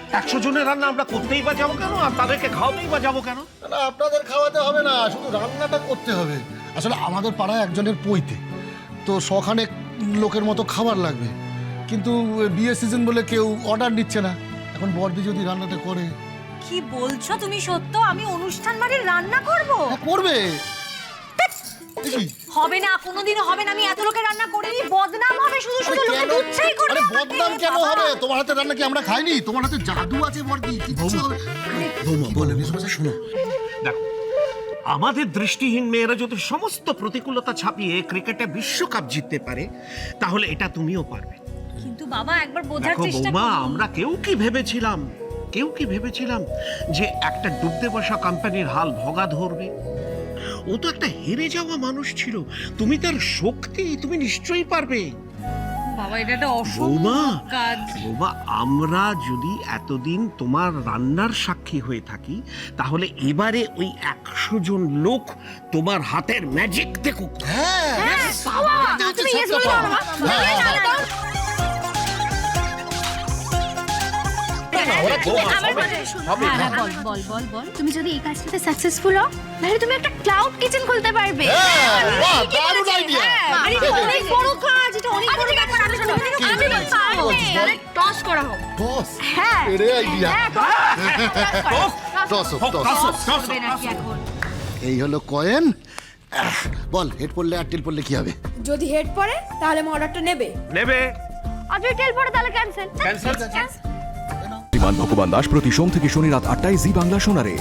একশো জনের রান্না আমরা করতেই বা যাব কেন? আর তাদেরকে খাওয়াতেই বা যাব কেন? না আপনাদের খাওয়াতে হবে না শুধু রান্নাটা করতে হবে। আসলে আমাদের পাড়ায় একজনের পইতে তো শখানেক লোকের মতো খাবার লাগবে। কিন্তু বিয়ে সিজন বলে কেউ অর্ডার নিচ্ছে না। এখন বর্দি যদি রান্নাটা করে। কি বলছো তুমি সত্য? আমি অনুষ্ঠান বাড়ির রান্না করব? হ্যাঁ, করবে। দেখি। হবে না কোনোদিনও হবে না আমি এত লোকের কেন হবে? তোমার হাতে রান্না কি আমরা খাইনি? তোমার হাতে জাদু আছে বর্দি কিচ্ছু হবে বৌমা বলে শোনো। দেখো আমাদের দৃষ্টিহীন মেয়েরা যদি সমস্ত প্রতিকূলতা ছাপিয়ে ক্রিকেটে বিশ্বকাপ জিততে পারে তাহলে এটা তুমিও পারবে। কিন্তু বাবা একবার বোঝার দেখো চেষ্টা করো আমরা কেউ কি ভেবেছিলাম কেউ কি ভেবেছিলাম যে একটা ডুবতে বসা কোম্পানির হাল ভগা ধরবে? ও তো একটা হেরে যাওয়া মানুষ ছিল। তুমি তার শক্তি তুমি নিশ্চয়ই পারবে। বাবা এটা একটা অসম্ভব কাজ। বৌমা আমরা যদি এতদিন তোমার রান্নার সাক্ষী হয়ে থাকি তাহলে এবারে ওই একশো জন লোক তোমার হাতের ম্যাজিক দেখুক। হ্যাঁ। তুমি। হ্যাঁ, হ্যাঁ, হ্যাঁ, হ্যাঁ। যদি এই কাজটাতে সাকসেসফুল হও তাহলে তুমি একটা ক্লাউড কিচেন খুলতে পারবে হ্যাঁ, বাহ, দারুণ আইডিয়া আরে এটা অনেক বড় কাজ এটা অনেক বড় ব্যাপার আমি শোনো আমি পারব টস করা হোক বস হ্যাঁ এরে আইডিয়া হ্যাঁ toss, toss toss toss, toss. এই হলো কয়েন বল হেড পড়লে আর টেল পড়লে কি হবে যদি হেড পড়ে তাহলে আমার অর্ডারটা নেবে নেবে আর যদি টেল পড়ে তাহলে ক্যান্সেল ক্যান্সেল বিমান ভগবান দাস প্রতি সোম থেকে শনি রাত আটটায় জি বাংলা শোনারে